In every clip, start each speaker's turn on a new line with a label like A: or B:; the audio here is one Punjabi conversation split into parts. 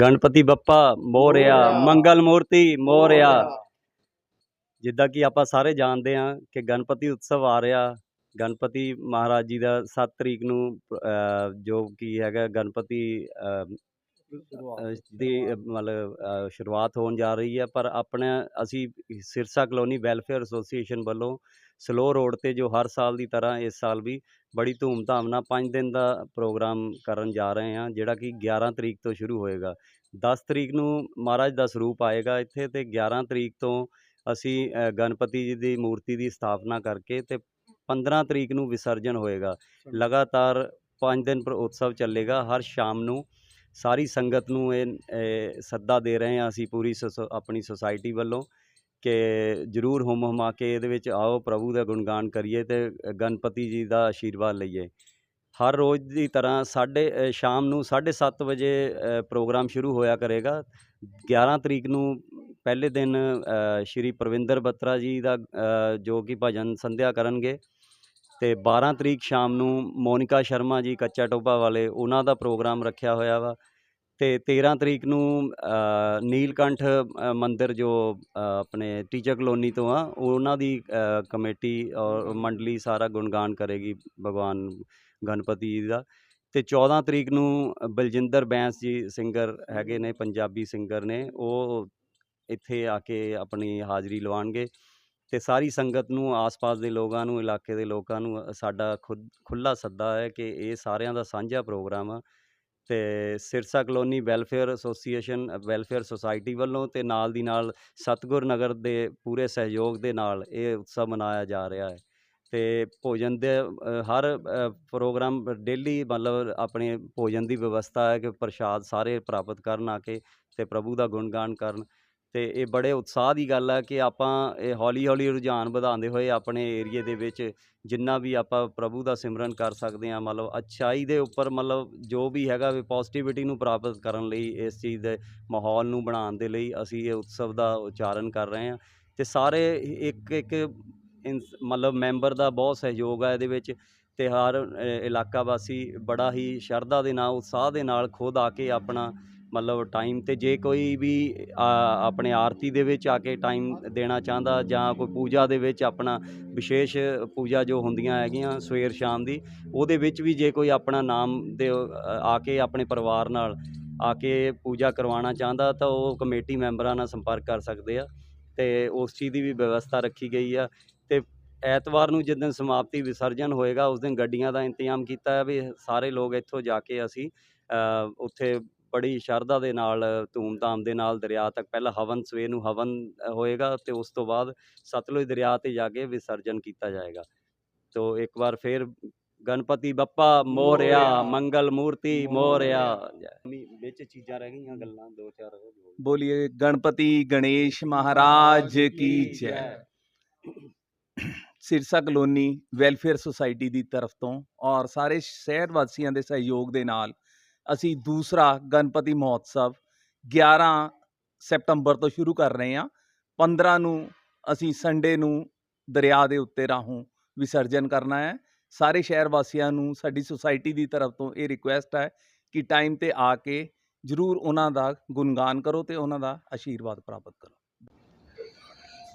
A: ਗਣਪਤੀ ਬੱਪਾ ਮੋਰਿਆ ਮੰਗਲ ਮੂਰਤੀ ਮੋਰਿਆ। ਜਿੱਦਾਂ ਕਿ ਆਪਾਂ ਸਾਰੇ ਜਾਣਦੇ ਹਾਂ ਕਿ ਗਣਪਤੀ ਉਤਸਵ ਆ ਰਿਹਾ। ਗਣਪਤੀ ਮਹਾਰਾਜ ਜੀ ਦਾ 7 ਤਰੀਕ ਨੂੰ ਜੋ ਕੀ ਹੈਗਾ ਗਣਪਤੀ ਅਹ, ਦੀ ਮਤਲਬ ਸ਼ੁਰੂਆਤ ਹੋਣ ਜਾ ਰਹੀ ਹੈ ਪਰ ਆਪਣਾ ਅਸੀਂ ਸਿਰਸਾ ਕਲੋਨੀ ਵੈਲਫੇਅਰ ਐਸੋਸੀਏਸ਼ਨ ਵੱਲੋਂ ਸਲੋ ਰੋਡ ਤੇ ਜੋ ਹਰ ਸਾਲ ਦੀ ਤਰ੍ਹਾਂ ਇਸ ਸਾਲ ਵੀ ਬੜੀ ਧੂਮਧਾਮ ਨਾਲ 5 ਦਿਨ ਦਾ ਪ੍ਰੋਗਰਾਮ ਕਰਨ ਜਾ ਰਹੇ ਹਾਂ ਜਿਹੜਾ ਕਿ 11 ਤਰੀਕ ਤੋਂ ਸ਼ੁਰੂ ਹੋਏਗਾ। 10 ਤਰੀਕ ਨੂੰ ਮਹਾਰਾਜ ਦਾ ਸਰੂਪ ਆਏਗਾ ਇੱਥੇ ਤੇ 11 ਤਰੀਕ ਤੋਂ ਅਸੀਂ ਅ, ਗਣਪਤੀ ਜੀ ਦੀ ਮੂਰਤੀ ਦੀ ਸਥਾਪਨਾ ਕਰਕੇ ਤੇ 15 ਤਰੀਕ ਨੂੰ ਵਿਸਰਜਨ ਹੋਏਗਾ। ਲਗਾਤਾਰ 5 ਦਿਨ ਪਰ ਉਤਸਵ ਚੱਲੇਗਾ ਹਰ ਸ਼ਾਮ ਨੂੰ ਸਾਰੀ ਸੰਗਤ ਨੂੰ ਇਹ ਸੱਦਾ ਦੇ ਰਹੇ ਹਾਂ ਅਸੀਂ ਪੂਰੀ ਸੋਸ- ਆਪਣੀ ਸੁਸਾਇਟੀ ਵੱਲੋਂ ਕਿ ਜਰੂਰ ਹੁਮ ਹੁਮਾ ਕੇ ਇਹਦੇ ਵਿੱਚ ਆਓ, ਪ੍ਰਭੂ ਦਾ ਗੁਣਗਾਨ ਕਰੀਏ ਤੇ ਗਣਪਤੀ ਜੀ ਦਾ ਆਸ਼ੀਰਵਾਦ ਲਈਏ। ਹਰ ਰੋਜ਼ ਦੀ ਤਰ੍ਹਾਂ ਸਾਡੇ ਸ਼ਾਮ ਨੂੰ 7:30 ਵਜੇ ਪ੍ਰੋਗਰਾਮ ਸ਼ੁਰੂ ਹੋਇਆ ਕਰੇਗਾ। 11 ਤਰੀਕ ਨੂੰ ਪਹਿਲੇ ਦਿਨ ਸ਼੍ਰੀ ਪ੍ਰਵਿੰਦਰ ਬੱਤਰਾ ਜੀ ਦਾ ਜੋ ਕਿ ਭਜਨ ਸੰਧਿਆ ਕਰਨਗੇ। ਤੇ 12 ਤਰੀਕ ਸ਼ਾਮ ਨੂੰ ਮੋਨਿਕਾ ਸ਼ਰਮਾ ਜੀ ਕੱਚਾ ਟੋਬਾ ਵਾਲੇ ਉਹਨਾਂ ਦਾ ਪ੍ਰੋਗਰਾਮ ਰੱਖਿਆ ਹੋਇਆ ਵਾ ਤੇ 13 ਤਰੀਕ ਨੂੰ ਨੀਲਕੰਠ ਅ, ਮੰਦਿਰ ਜੋ ਆਪਣੇ ਟੀਚਰ ਕਲੋਨੀ ਤੋਂ ਆ ਉਹਨਾਂ ਦੀ ਕਮੇਟੀ ਔਰ ਮੰਡਲੀ ਸਾਰਾ ਗੁਣਗਾਨ ਕਰੇਗੀ ਭਗਵਾਨ ਗਣਪਤੀ ਜੀ ਦਾ। ਤੇ 14 ਤਰੀਕ ਨੂੰ ਬਲਜਿੰਦਰ ਬੈਂਸ ਜੀ ਸਿੰਗਰ ਹੈਗੇ ਨੇ ਪੰਜਾਬੀ ਸਿੰਗਰ ਨੇ ਉਹ ਇੱਥੇ ਆ ਕੇ ਆਪਣੀ ਹਾਜ਼ਰੀ ਲਵਾਉਣਗੇ ਤੇ ਸਾਰੀ ਸੰਗਤ ਨੂੰ, ਆਸ-ਪਾਸ ਦੇ ਲੋਕਾਂ ਨੂੰ, ਇਲਾਕੇ ਦੇ ਲੋਕਾਂ ਨੂੰ ਸਾਡਾ ਖੁਦ ਖੁੱਲਾ ਸੱਦਾ ਹੈ ਕਿ ਇਹ ਸਾਰਿਆਂ ਦਾ ਸਾਂਝਾ ਪ੍ਰੋਗਰਾਮ ਆ। ਤੇ Sirsa colony welfare association welfare society ਵੱਲੋਂ ਤੇ ਨਾਲ ਦੀ ਨਾਲ ਸਤਗੁਰ ਨਗਰ ਦੇ ਪੂਰੇ ਸਹਿਯੋਗ ਦੇ ਨਾਲ ਇਹ ਉਤਸਵ ਮਨਾਇਆ ਜਾ ਰਿਹਾ ਹੈ। ਤੇ ਭੋਜਨ ਦੇ ਹਰ ਪ੍ਰੋਗਰਾਮ ਡੇਲੀ ਮਤਲਬ ਆਪਣੇ ਭੋਜਨ ਦੀ ਵਿਵਸਥਾ ਹੈ ਕਿ ਪ੍ਰਸ਼ਾਦ ਸਾਰੇ ਪ੍ਰਾਪਤ ਕਰਨ ਆ ਕੇ ਤੇ ਪ੍ਰਭੂ ਦਾ ਗੁਣਗਾਨ ਕਰਨ। ਤੇ ਇਹ ਬੜੇ ਉਤਸ਼ਾਹ ਦੀ ਗੱਲ ਆ ਕਿ ਆਪਾਂ ਇਹ ਹੌਲੀ ਹੌਲੀ ਰੁਝਾਨ ਵਧਾਉਂਦੇ ਹੋਏ ਆਪਣੇ ਏਰੀਏ ਦੇ ਵਿੱਚ ਜਿੰਨਾ ਵੀ ਆਪਾਂ ਪ੍ਰਭੂ ਦਾ ਸਿਮਰਨ ਕਰ ਸਕਦੇ ਹਾਂ, ਮਤਲਬ ਅੱਛਾਈ ਦੇ ਉੱਪਰ ਮਤਲਬ ਜੋ ਵੀ ਹੈਗਾ ਵੀ ਪੋਜ਼ਿਟਿਵਿਟੀ ਨੂੰ ਪ੍ਰਾਪਤ ਕਰਨ ਲਈ, ਇਸ ਚੀਜ਼ ਦੇ ਮਾਹੌਲ ਨੂੰ ਬਣਾਉਣ ਦੇ ਲਈ ਅਸੀਂ ਇਹ ਉਤਸਵ ਦਾ ਉਚਾਰਨ ਕਰ ਰਹੇ ਹਾਂ। ਤੇ ਸਾਰੇ ਇੱਕ ਇੱਕ ਇਨਸ- ਮਤਲਬ ਮੈਂਬਰ ਦਾ ਬਹੁਤ ਸਹਿਯੋਗ ਆ ਇਹਦੇ ਵਿੱਚ। ਤੇ ਹਰ ਇਲਾਕਾ ਵਾਸੀ ਬੜਾ ਹੀ ਸ਼ਰਧਾ ਦੇ ਨਾਲ, ਉਤਸ਼ਾਹ ਦੇ ਨਾਲ ਖੁਦ ਆ ਕੇ ਆਪਣਾ ਮਤਲਬ ਟਾਈਮ ਤੇ ਜੇ ਕੋਈ ਵੀ ਆਪਣੇ ਆਰਤੀ ਦੇ ਵਿੱਚ ਆ ਕੇ ਟਾਈਮ ਦੇਣਾ ਚਾਹੁੰਦਾ ਜਾਂ ਕੋਈ ਪੂਜਾ ਦੇ ਵਿੱਚ ਆਪਣਾ ਵਿਸ਼ੇਸ਼ ਪੂਜਾ ਜੋ ਹੁੰਦੀਆਂ ਹੈਗੀਆਂ ਸਵੇਰ ਸ਼ਾਮ ਦੀ, ਉਹਦੇ ਵਿੱਚ ਵੀ ਜੇ ਕੋਈ ਆਪਣਾ ਨਾਮ ਦੇ ਆ ਕੇ ਆਪਣੇ ਪਰਿਵਾਰ ਨਾਲ ਆ ਕੇ ਪੂਜਾ ਕਰਵਾਉਣਾ ਚਾਹੁੰਦਾ ਤਾਂ ਉਹ ਕਮੇਟੀ ਮੈਂਬਰਾਂ ਨਾਲ ਸੰਪਰਕ ਕਰ ਸਕਦੇ ਆ ਤੇ ਉਸ ਚੀਜ਼ ਦੀ ਵੀ ਵਿਵਸਥਾ ਰੱਖੀ ਗਈ ਆ ਤੇ ਐਤਵਾਰ ਨੂੰ ਜਿਸ ਦਿਨ ਸਮਾਪਤੀ ਵਿਸਰਜਨ ਹੋਏਗਾ, ਉਸ ਦਿਨ ਗੱਡੀਆਂ ਦਾ ਇੰਤਜ਼ਾਮ ਕੀਤਾ ਹੈ ਵੀ ਸਾਰੇ ਲੋਕ ਇੱਥੋਂ ਜਾ ਕੇ ਅਸੀਂ ਉੱਥੇ ਬੜੀ ਸ਼ਰਧਾ ਦੇ ਨਾਲ ਧੂਮ ਧਾਮ ਦੇ ਨਾਲ ਦਰਿਆ ਤੱਕ ਪਹਿਲਾਂ ਹਵਨ ਸਵੇਰ ਨੂੰ ਹਵਨ ਹੋਏਗਾ ਤੇ ਉਸ ਤੋਂ ਬਾਅਦ ਸਤਲੁਜ ਦਰਿਆ ਤੇ ਜਾ ਕੇ ਵਿਸਰਜਨ ਕੀਤਾ ਜਾਏਗਾ। ਤੋ ਇੱਕ ਵਾਰ ਫੇਰ ਗਣਪਤੀ ਬੱਪਾ ਮੋਰਿਆ ਮੰਗਲ ਮੂਰਤੀ ਮੋਰਿਆ। ਵਿੱਚ ਚੀਜ਼ਾਂ ਰਹਿ ਗਈਆਂ ਗੱਲਾਂ ਦੋ ਚਾਰ
B: ਬੋਲੀਏ ਗਣਪਤੀ ਗਣੇਸ਼ ਮਹਾਰਾਜ ਕੀ ਜੈ। ਸਿਰਸਾ ਕਲੋਨੀ ਵੈਲਫੇਅਰ ਸੁਸਾਇਟੀ ਦੀ ਤਰਫ ਤੋਂ ਔਰ ਸਾਰੇ ਸ਼ਹਿਰ ਵਾਸੀਆਂ ਦੇ ਸਹਿਯੋਗ ਦੇ ਨਾਲ ਅਸੀਂ ਦੂਸਰਾ ਗਣਪਤੀ ਮਹੋਤਸਵ 11 ਸਤੰਬਰ ਤੋਂ ਸ਼ੁਰੂ ਕਰ ਰਹੇ ਹਾਂ 15 ਨੂੰ ਅਸੀਂ ਸੰਡੇ ਨੂੰ ਦਰਿਆ ਦੇ ਉੱਤੇ ਰਾਹੋਂ ਵਿਸਰਜਨ ਕਰਨਾ ਹੈ ਸਾਰੇ ਸ਼ਹਿਰ ਵਾਸੀਆਂ ਨੂੰ ਸਾਡੀ ਸੁਸਾਇਟੀ ਦੀ ਤਰਫ ਤੋਂ ਇਹ ਰਿਕੁਐਸਟ ਹੈ ਕਿ ਟਾਈਮ ਤੇ ਆ ਕੇ ਜਰੂਰ ਉਹਨਾਂ ਦਾ ਗੁਣਗਾਨ ਕਰੋ ਤੇ ਉਹਨਾਂ ਦਾ ਆਸ਼ੀਰਵਾਦ ਪ੍ਰਾਪਤ ਕਰੋ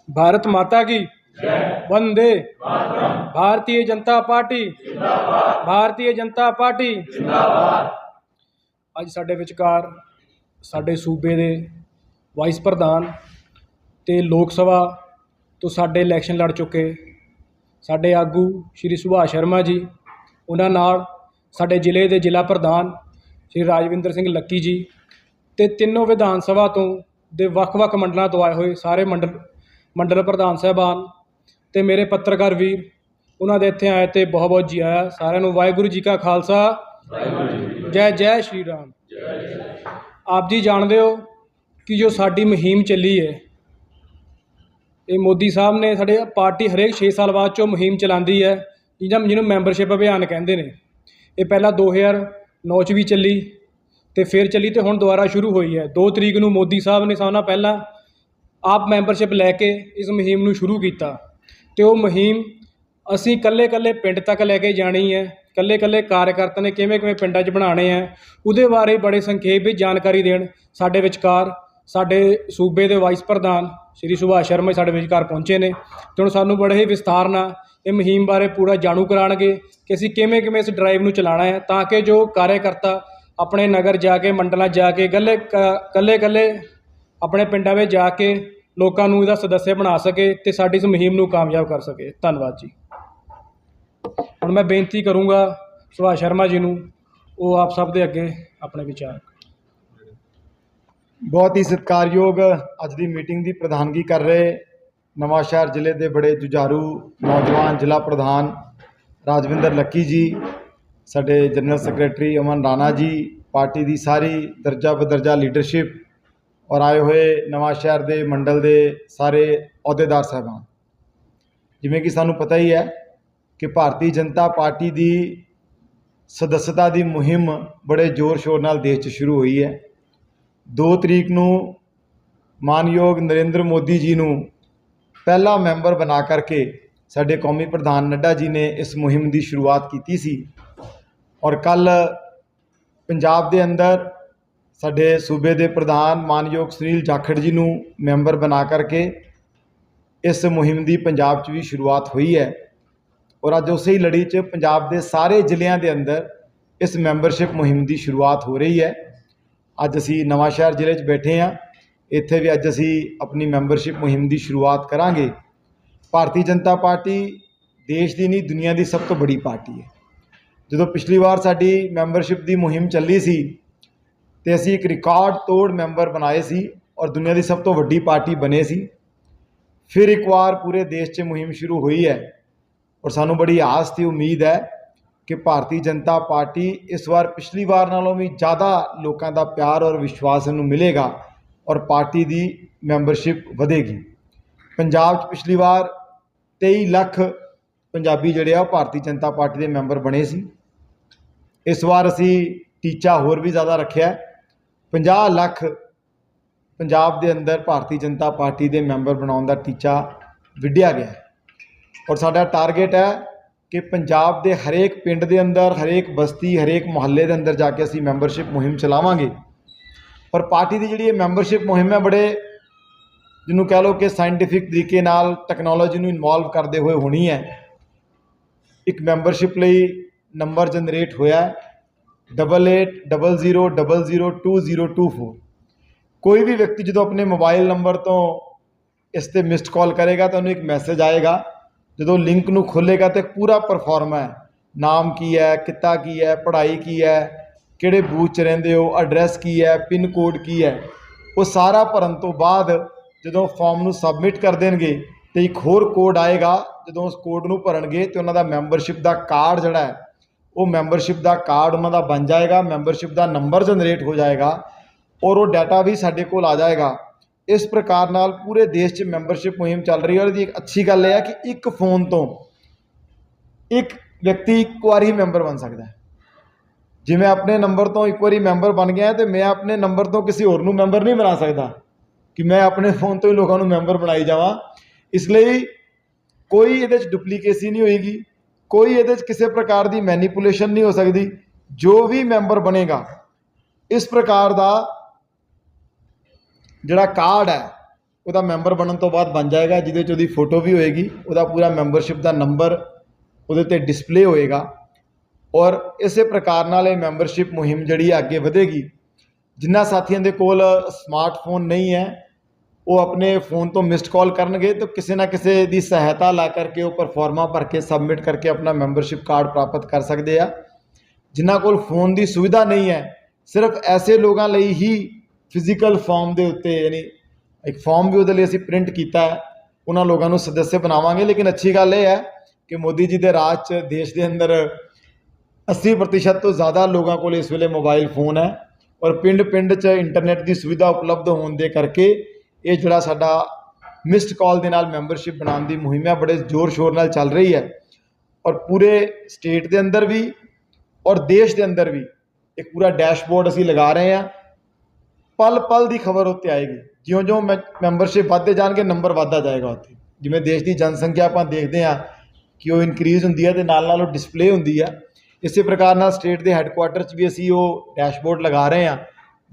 C: भारत माता की वंदे भारतीय जनता पार्टी ਭਾਰਤੀ ਜਨਤਾ ਪਾਰਟੀ ਅੱਜ ਸਾਡੇ ਵਿਚਕਾਰ ਸਾਡੇ ਸੂਬੇ ਦੇ ਵਾਈਸ ਪ੍ਰਧਾਨ ਅਤੇ ਲੋਕ ਸਭਾ ਤੋਂ ਸਾਡੇ ਇਲੈਕਸ਼ਨ ਲੜ ਚੁੱਕੇ ਸਾਡੇ ਆਗੂ ਸ਼੍ਰੀ ਸੁਭਾਸ਼ ਸ਼ਰਮਾ ਜੀ, ਉਹਨਾਂ ਨਾਲ ਸਾਡੇ ਜ਼ਿਲ੍ਹੇ ਦੇ ਜ਼ਿਲ੍ਹਾ ਪ੍ਰਧਾਨ ਸ਼੍ਰੀ ਰਾਜਵਿੰਦਰ ਸਿੰਘ ਲੱਕੀ ਜੀ ਅਤੇ ਤਿੰਨੋਂ ਵਿਧਾਨ ਸਭਾ ਤੋਂ ਦੇ ਵੱਖ-ਵੱਖ ਮੰਡਲਾਂ ਤੋਂ ਆਏ ਹੋਏ ਸਾਰੇ ਮੰਡਲ ਮੰਡਲ ਪ੍ਰਧਾਨ ਸਾਹਿਬਾਨ ਅਤੇ ਮੇਰੇ ਪੱਤਰਕਾਰ ਵੀਰ, ਉਹਨਾਂ ਦੇ ਇੱਥੇ ਆਏ ਤੇ ਬਹੁਤ ਬਹੁਤ ਜੀ ਆਇਆ ਸਾਰਿਆਂ ਨੂੰ ਵਾਹਿਗੁਰੂ ਜੀ ਕਾ ਖਾਲਸਾ। ਵਾਹਿਗੁਰੂ ਜੀ ਜੈ ਜੈ ਸ਼੍ਰੀ ਰਾਮ। ਆਪ ਜੀ ਜਾਣਦੇ ਹੋ ਕਿ ਜੋ ਸਾਡੀ ਮੁਹਿੰਮ ਚੱਲੀ ਹੈ, ਇਹ ਮੋਦੀ ਸਾਹਿਬ ਨੇ ਸਾਡੇ ਪਾਰਟੀ ਹਰੇਕ 6 ਸਾਲ ਬਾਅਦ ਚੋਂ ਮੁਹਿੰਮ ਚਲਾਉਂਦੀ ਹੈ ਜਿਹਨਾਂ ਜਿਹਨੂੰ ਮੈਂਬਰਸ਼ਿਪ ਅਭਿਆਨ ਕਹਿੰਦੇ ਨੇ। ਇਹ ਪਹਿਲਾਂ 2009 ਚ ਵੀ ਚੱਲੀ ਤੇ ਫਿਰ ਚੱਲੀ ਤੇ ਹੁਣ ਦੁਬਾਰਾ ਸ਼ੁਰੂ ਹੋਈ ਹੈ। 2 ਤਰੀਕ ਨੂੰ ਮੋਦੀ ਸਾਹਿਬ ਨੇ ਸਾਨਾ ਪਹਿਲਾਂ ਆਪ ਮੈਂਬਰਸ਼ਿਪ ਲੈ ਕੇ ਇਸ ਮੁਹਿੰਮ ਨੂੰ ਸ਼ੁਰੂ ਕੀਤਾ ਤੇ ਉਹ ਮੁਹਿੰਮ ਅਸੀਂ ਕੱਲੇ ਕੱਲੇ ਪਿੰਡ ਤੱਕ ਲੈ ਕੇ ਜਾਣੀ ਹੈ। ਕੱਲੇ ਕੱਲੇ ਕਾਰਜਕਰਤਾ ਨੇ ਕਿਵੇਂ ਕਿਵੇਂ ਪਿੰਡਾਂ 'ਚ ਬਣਾਉਣੇ ਆ, ਉਹਦੇ ਬਾਰੇ ਬੜੇ ਸੰਖੇਪ ਵਿੱਚ ਜਾਣਕਾਰੀ ਦੇਣ ਸਾਡੇ ਵਿਚਕਾਰ, ਸਾਡੇ ਸੂਬੇ ਦੇ ਵਾਈਸ ਪ੍ਰਧਾਨ ਸ਼੍ਰੀ ਸੁਭਾਸ਼ ਸ਼ਰਮਾ ਸਾਡੇ ਵਿਚਕਾਰ ਪਹੁੰਚੇ ਨੇ ਤੇ ਹੁਣ ਸਾਨੂੰ ਬੜੇ ਹੀ ਵਿਸਥਾਰ ਨਾਲ ਇਹ ਮੁਹਿੰਮ ਬਾਰੇ ਪੂਰਾ ਜਾਣੂ ਕਰਾਣਗੇ ਕਿ ਅਸੀਂ ਕਿਵੇਂ ਕਿਵੇਂ ਇਸ ਡਰਾਈਵ ਨੂੰ ਚਲਾਉਣਾ ਹੈ ਤਾਂ ਕਿ ਜੋ ਕਾਰਜਕਰਤਾ ਆਪਣੇ ਨਗਰ ਜਾ ਕੇ, ਮੰਡਲਾਂ ਜਾ ਕੇ ਗੱਲੇ ਕੱਲੇ ਕੱਲੇ ਆਪਣੇ ਪਿੰਡਾਂ ਵਿੱਚ ਜਾ ਕੇ ਲੋਕਾਂ ਨੂੰ ਇਹਦਾ ਸਦੱਸਿਆ ਬਣਾ ਸਕੇ ਤੇ ਸਾਡੀ ਇਸ ਮੁਹਿੰਮ ਨੂੰ ਕਾਮਯਾਬ ਕਰ ਸਕੇ। ਧੰਨਵਾਦ ਜੀ। ਹੁਣ ਮੈਂ ਬੇਨਤੀ ਕਰੂੰਗਾ ਸੁਭਾਸ਼ ਸ਼ਰਮਾ ਜੀ ਨੂੰ, ਉਹ ਆਪ ਸਭ ਦੇ ਅੱਗੇ ਆਪਣੇ ਵਿਚਾਰ
D: ਬਹੁਤ ਹੀ ਸਤਿਕਾਰਯੋਗ ਅੱਜ ਦੀ ਮੀਟਿੰਗ ਦੀ ਪ੍ਰਧਾਨਗੀ ਕਰ ਰਹੇ ਨਵਾਂਸ਼ਹਿਰ ਜ਼ਿਲ੍ਹੇ ਦੇ ਬੜੇ ਜੁਝਾਰੂ ਨੌਜਵਾਨ ਜ਼ਿਲ੍ਹਾ ਪ੍ਰਧਾਨ ਰਾਜਵਿੰਦਰ ਲੱਕੀ ਜੀ, ਸਾਡੇ ਜਨਰਲ ਸੈਕਟਰੀ ਅਮਨ ਰਾਣਾ ਜੀ, ਪਾਰਟੀ ਦੀ ਸਾਰੀ ਦਰਜਾ ਬਦਰਜਾ ਲੀਡਰਸ਼ਿਪ ਔਰ ਆਏ ਹੋਏ ਨਵਾਂਸ਼ਹਿਰ ਦੇ ਮੰਡਲ ਦੇ ਸਾਰੇ ਅਹੁਦੇਦਾਰ ਸਾਹਿਬਾਨ। ਜਿਵੇਂ ਕਿ ਸਾਨੂੰ ਪਤਾ ਹੀ ਹੈ ਕਿ ਭਾਰਤੀ ਜਨਤਾ ਪਾਰਟੀ ਦੀ ਸਦੱਸਤਾ ਦੀ ਮੁਹਿੰਮ ਬੜੇ ਜ਼ੋਰ ਸ਼ੋਰ ਨਾਲ ਦੇਸ਼ 'ਚ ਸ਼ੁਰੂ ਹੋਈ ਹੈ। 2 ਤਰੀਕ ਨੂੰ ਮਾਨਯੋਗ ਨਰਿੰਦਰ ਮੋਦੀ ਜੀ ਨੂੰ ਪਹਿਲਾ ਮੈਂਬਰ ਬਣਾ ਕਰਕੇ ਸਾਡੇ ਕੌਮੀ ਪ੍ਰਧਾਨ ਨੱਡਾ ਜੀ ਨੇ ਇਸ ਮੁਹਿੰਮ ਦੀ ਸ਼ੁਰੂਆਤ ਕੀਤੀ ਸੀ। ਔਰ ਕੱਲ ਪੰਜਾਬ ਦੇ ਅੰਦਰ ਸਾਡੇ ਸੂਬੇ ਦੇ ਪ੍ਰਧਾਨ ਮਾਨਯੋਗ ਸੁਨੀਲ ਜਾਖੜ ਜੀ ਨੂੰ ਮੈਂਬਰ ਬਣਾ ਕਰਕੇ ਇਸ ਮੁਹਿੰਮ ਦੀ ਪੰਜਾਬ 'ਚ ਵੀ ਸ਼ੁਰੂਆਤ ਹੋਈ ਹੈ। ਔਰ ਅੱਜ ਉਸੇ ਹੀ ਲੜੀ 'ਚ ਪੰਜਾਬ ਦੇ ਸਾਰੇ ਜ਼ਿਲ੍ਹਿਆਂ ਦੇ ਅੰਦਰ ਇਸ ਮੈਂਬਰਸ਼ਿਪ ਮੁਹਿੰਮ ਦੀ ਸ਼ੁਰੂਆਤ ਹੋ ਰਹੀ ਹੈ। ਅੱਜ ਅਸੀਂ ਨਵਾਂਸ਼ਹਿਰ ਜ਼ਿਲ੍ਹੇ 'ਚ ਬੈਠੇ ਹਾਂ। ਇੱਥੇ ਵੀ ਅੱਜ ਅਸੀਂ ਆਪਣੀ ਮੈਂਬਰਸ਼ਿਪ ਮੁਹਿੰਮ ਦੀ ਸ਼ੁਰੂਆਤ ਕਰਾਂਗੇ। ਭਾਰਤੀ ਜਨਤਾ ਪਾਰਟੀ ਦੇਸ਼ ਦੀ ਨਹੀਂ, ਦੁਨੀਆ ਦੀ ਸਭ ਤੋਂ ਵੱਡੀ ਪਾਰਟੀ ਹੈ। ਜਦੋਂ ਪਿਛਲੀ ਵਾਰ ਸਾਡੀ ਮੈਂਬਰਸ਼ਿਪ ਦੀ ਮੁਹਿੰਮ ਚੱਲੀ ਸੀ, ਤੇ ਅਸੀਂ ਇੱਕ ਰਿਕਾਰਡ ਤੋੜ ਮੈਂਬਰ ਬਣਾਏ ਸੀ ਔਰ ਦੁਨੀਆ ਦੀ ਸਭ ਤੋਂ ਵੱਡੀ ਪਾਰਟੀ ਬਣੇ ਸੀ। ਫਿਰ ਇੱਕ ਵਾਰ ਪੂਰੇ ਦੇਸ਼ 'ਚ ਮੁਹਿੰਮ ਸ਼ੁਰੂ ਹੋਈ ਹੈ। ਔਰ ਸਾਨੂੰ ਬੜੀ ਆਸ ਤੇ ਉਮੀਦ ਹੈ ਕਿ ਭਾਰਤੀ ਜਨਤਾ ਪਾਰਟੀ ਇਸ ਵਾਰ ਪਿਛਲੀ ਵਾਰ ਨਾਲੋਂ ਵੀ ਜ਼ਿਆਦਾ ਲੋਕਾਂ ਦਾ ਪਿਆਰ ਔਰ ਵਿਸ਼ਵਾਸ ਇਹਨੂੰ ਮਿਲੇਗਾ ਔਰ ਪਾਰਟੀ ਦੀ ਮੈਂਬਰਸ਼ਿਪ ਵਧੇਗੀ। ਪੰਜਾਬ 'ਚ ਪਿਛਲੀ ਵਾਰ 23 ਲੱਖ ਪੰਜਾਬੀ ਜਿਹੜੇ ਆ ਉਹ ਭਾਰਤੀ ਜਨਤਾ ਪਾਰਟੀ ਦੇ ਮੈਂਬਰ ਬਣੇ ਸੀ। ਇਸ ਵਾਰ ਅਸੀਂ ਟੀਚਾ ਹੋਰ ਵੀ ਜ਼ਿਆਦਾ ਰੱਖਿਆ ਹੈ। 50 ਲੱਖ ਪੰਜਾਬ ਦੇ ਅੰਦਰ ਭਾਰਤੀ ਜਨਤਾ ਪਾਰਟੀ ਦੇ ਮੈਂਬਰ ਬਣਾਉਣ ਦਾ ਟੀਚਾ ਵਿੱਢਿਆ ਗਿਆ ਔਰ ਸਾਡਾ ਟਾਰਗੇਟ ਹੈ ਕਿ ਪੰਜਾਬ ਦੇ ਹਰੇਕ ਪਿੰਡ ਦੇ ਅੰਦਰ, ਹਰੇਕ ਬਸਤੀ, ਹਰੇਕ ਮੁਹੱਲੇ ਦੇ ਅੰਦਰ ਜਾ ਕੇ ਅਸੀਂ ਮੈਂਬਰਸ਼ਿਪ ਮੁਹਿੰਮ ਚਲਾਵਾਂਗੇ। ਪਰ ਪਾਰਟੀ ਦੀ ਜਿਹੜੀ ਇਹ ਮੈਂਬਰਸ਼ਿਪ ਮੁਹਿੰਮ ਹੈ ਬੜੇ ਜਿਹਨੂੰ ਕਹਿ ਲਓ ਕਿ ਸਾਇੰਟੀਫਿਕ ਤਰੀਕੇ ਨਾਲ ਟੈਕਨੋਲੋਜੀ ਨੂੰ ਇਨਵੋਲਵ ਕਰਦੇ ਹੋਏ ਹੋਣੀ ਹੈ। ਇੱਕ ਮੈਂਬਰਸ਼ਿਪ ਲਈ ਨੰਬਰ ਜਨਰੇਟ ਹੋਇਆ ਹੈ। 8800002024 ਕੋਈ ਵੀ ਵਿਅਕਤੀ ਜਦੋਂ ਆਪਣੇ ਮੋਬਾਈਲ ਨੰਬਰ ਤੋਂ ਇਸ ਤੇ ਮਿਸਡ ਕਾਲ ਕਰੇਗਾ ਤਾਂ ਉਹਨੂੰ ਇੱਕ ਮੈਸੇਜ ਆਏਗਾ ਜਦੋਂ ਲਿੰਕ ਨੂੰ ਖੋਲੇਗਾ ਤੇ ਪੂਰਾ ਪਰਫਾਰਮਾ ਹੈ। ਨਾਮ ਕੀ ਹੈ, ਕਿੱਤਾ ਕੀ ਹੈ, ਪੜ੍ਹਾਈ ਕੀ ਹੈ, ਕਿਹੜੇ ਬੂਥ 'ਚ ਰਹਿੰਦੇ ਹੋ ਐਡਰੈਸ ਕੀ ਹੈ ਪਿੰਨ ਕੋਡ ਕੀ ਹੈ, ਉਹ ਸਾਰਾ ਭਰਨ ਤੋਂ ਬਾਅਦ ਜਦੋਂ ਫਾਰਮ ਨੂੰ ਸਬਮਿਟ ਕਰ ਦੇਣਗੇ ਤੇ ਇੱਕ ਹੋਰ ਕੋਡ ਆਏਗਾ, ਜਦੋਂ ਉਸ ਕੋਡ ਨੂੰ ਭਰਨਗੇ ਤੇ ਉਹਨਾਂ ਦਾ ਮੈਂਬਰਸ਼ਿਪ ਦਾ ਕਾਰਡ ਜਿਹੜਾ ਹੈ, ਉਹ ਮੈਂਬਰਸ਼ਿਪ ਦਾ ਕਾਰਡ ਉਹਨਾਂ ਦਾ ਬਣ ਜਾਏਗਾ ਮੈਂਬਰਸ਼ਿਪ ਦਾ ਨੰਬਰ ਜਨਰੇਟ ਹੋ ਜਾਏਗਾ ਔਰ ਉਹ ਡਾਟਾ ਵੀ ਸਾਡੇ ਕੋਲ ਆ ਜਾਏਗਾ। ਇਸ ਪ੍ਰਕਾਰ ਨਾਲ ਪੂਰੇ ਦੇਸ਼ 'ਚ ਮੈਂਬਰਸ਼ਿਪ ਮੁਹਿੰਮ ਚੱਲ ਰਹੀ ਹੈ ਔਰ ਇਹਦੀ ਇੱਕ ਅੱਛੀ ਗੱਲ ਇਹ ਹੈ ਕਿ ਇੱਕ ਫੋਨ ਤੋਂ ਇੱਕ ਵਿਅਕਤੀ ਇੱਕ ਵਾਰੀ ਮੈਂਬਰ ਬਣ ਸਕਦਾ ਹੈ। ਜਿਵੇਂ ਆਪਣੇ ਨੰਬਰ ਤੋਂ ਇੱਕ ਵਾਰੀ ਮੈਂਬਰ ਬਣ ਗਿਆ ਹੈ ਤੇ ਮੈਂ ਆਪਣੇ ਨੰਬਰ ਤੋਂ ਕਿਸੇ ਹੋਰ ਨੂੰ ਮੈਂਬਰ ਨਹੀਂ ਬਣਾ ਸਕਦਾ ਕਿ ਮੈਂ ਆਪਣੇ ਫੋਨ ਤੋਂ ਹੀ ਲੋਕਾਂ ਨੂੰ ਮੈਂਬਰ ਬਣਾਈ ਜਾਵਾਂ। ਇਸ ਲਈ ਕੋਈ ਇਹਦੇ 'ਚ ਡੁਪਲੀਕੇਸੀ ਨਹੀਂ ਹੋਏਗੀ, ਕੋਈ ਇਹਦੇ 'ਚ ਕਿਸੇ ਪ੍ਰਕਾਰ ਦੀ ਮੈਨੀਪੂਲੇਸ਼ਨ ਨਹੀਂ ਹੋ ਸਕਦੀ। ਜੋ ਵੀ ਮੈਂਬਰ ਬਣੇਗਾ, ਇਸ ਪ੍ਰਕਾਰ ਦਾ ਜਿਹੜਾ ਕਾਰਡ ਹੈ, ਉਹਦਾ ਮੈਂਬਰ ਬਣਨ ਤੋਂ ਬਾਅਦ ਬਣ ਜਾਏਗਾ, ਜਿਹਦੇ 'ਚ ਉਹਦੀ ਫੋਟੋ ਵੀ ਹੋਏਗੀ, ਉਹਦਾ ਪੂਰਾ ਮੈਂਬਰਸ਼ਿਪ ਦਾ ਨੰਬਰ ਉਹਦੇ ਤੇ ਡਿਸਪਲੇ ਹੋਏਗਾ ਔਰ ਇਸੇ ਪ੍ਰਕਾਰ ਨਾਲ ਇਹ ਮੈਂਬਰਸ਼ਿਪ ਮੁਹਿੰਮ ਜਿਹੜੀ ਅੱਗੇ ਵਧੇਗੀ। ਜਿਨ੍ਹਾਂ ਸਾਥੀਆਂ ਦੇ ਕੋਲ ਸਮਾਰਟਫੋਨ ਨਹੀਂ ਹੈ, ਉਹ ਆਪਣੇ ਫੋਨ ਤੋਂ ਮਿਸਡ ਕਾਲ ਕਰਨਗੇ ਤਾਂ ਕਿਸੇ ਨਾ ਕਿਸੇ ਦੀ ਸਹਾਇਤਾ ਲਾ ਕਰਕੇ ਉਹ ਪਰਫਾਰਮਾ ਭਰ ਕੇ ਸਬਮਿਟ ਕਰਕੇ ਆਪਣਾ ਮੈਂਬਰਸ਼ਿਪ ਕਾਰਡ ਪ੍ਰਾਪਤ ਕਰ ਸਕਦੇ ਆ। ਜਿਨ੍ਹਾਂ ਕੋਲ ਫੋਨ ਦੀ ਸੁਵਿਧਾ ਨਹੀਂ ਹੈ, ਸਿਰਫ ਐਸੇ ਲੋਕਾਂ ਲਈ ਹੀ ਫਿਜ਼ੀਕਲ ਫਾਰਮ ਦੇ ਉੱਤੇ, ਯਾਨੀ ਇੱਕ ਫਾਰਮ ਵੀ ਉਹਦੇ ਲਈ ਅਸੀਂ ਪ੍ਰਿੰਟ ਕੀਤਾ ਹੈ। ਉਹਨਾਂ ਲੋਕਾਂ ਨੂੰ ਸਦੱਸਿਆ ਬਣਾਵਾਂਗੇ, ਲੇਕਿਨ ਅੱਛੀ ਗੱਲ ਇਹ ਹੈ ਕਿ ਮੋਦੀ ਜੀ ਦੇ ਰਾਜ 'ਚ ਦੇਸ਼ ਦੇ ਅੰਦਰ 80% ਤੋਂ ਜ਼ਿਆਦਾ ਲੋਕਾਂ ਕੋਲ ਇਸ ਵੇਲੇ ਮੋਬਾਈਲ ਫੋਨ ਹੈ ਔਰ ਪਿੰਡ-ਪਿੰਡ 'ਚ ਇੰਟਰਨੈਟ ਦੀ ਸੁਵਿਧਾ ਉਪਲਬਧ ਹੋਣ ਦੇ ਕਰਕੇ ਇਹ ਜਿਹੜਾ ਸਾਡਾ ਮਿਸਡ ਕਾਲ ਦੇ ਨਾਲ ਮੈਂਬਰਸ਼ਿਪ ਬਣਾਉਣ ਦੀ ਮੁਹਿੰਮ ਹੈ, ਬੜੇ ਜ਼ੋਰ ਸ਼ੋਰ ਨਾਲ ਚੱਲ ਰਹੀ ਹੈ। ਔਰ ਪੂਰੇ ਸਟੇਟ ਦੇ ਅੰਦਰ ਵੀ ਔਰ ਦੇਸ਼ ਦੇ ਅੰਦਰ ਵੀ ਇੱਕ ਪੂਰਾ ਡੈਸ਼ਬੋਰਡ ਅਸੀਂ ਲਗਾ ਰਹੇ ਹਾਂ। ਪਲ ਪਲ ਦੀ ਖਬਰ ਉੱਤੇ ਆਏਗੀ। ਜਿਉਂ-ਜਿਉਂ ਮੈਂਬਰਸ਼ਿਪ ਵੱਧਦੇ ਜਾਣਗੇ ਨੰਬਰ ਵੱਧਦਾ ਜਾਏਗਾ ਉੱਥੇ। ਜਿਵੇਂ ਦੇਸ਼ ਦੀ ਜਨਸੰਖਿਆ ਆਪਾਂ ਦੇਖਦੇ ਹਾਂ ਕਿ ਉਹ ਇਨਕਰੀਜ਼ ਹੁੰਦੀ ਹੈ ਤੇ ਨਾਲ ਨਾਲ ਉਹ ਡਿਸਪਲੇ ਹੁੰਦੀ ਆ ਇਸੇ ਪ੍ਰਕਾਰ ਨਾਲ ਸਟੇਟ ਦੇ ਹੈੱਡਕੁਆਟਰ 'ਚ ਵੀ ਅਸੀਂ ਉਹ ਡੈਸ਼ਬੋਰਡ ਲਗਾ ਰਹੇ ਹਾਂ।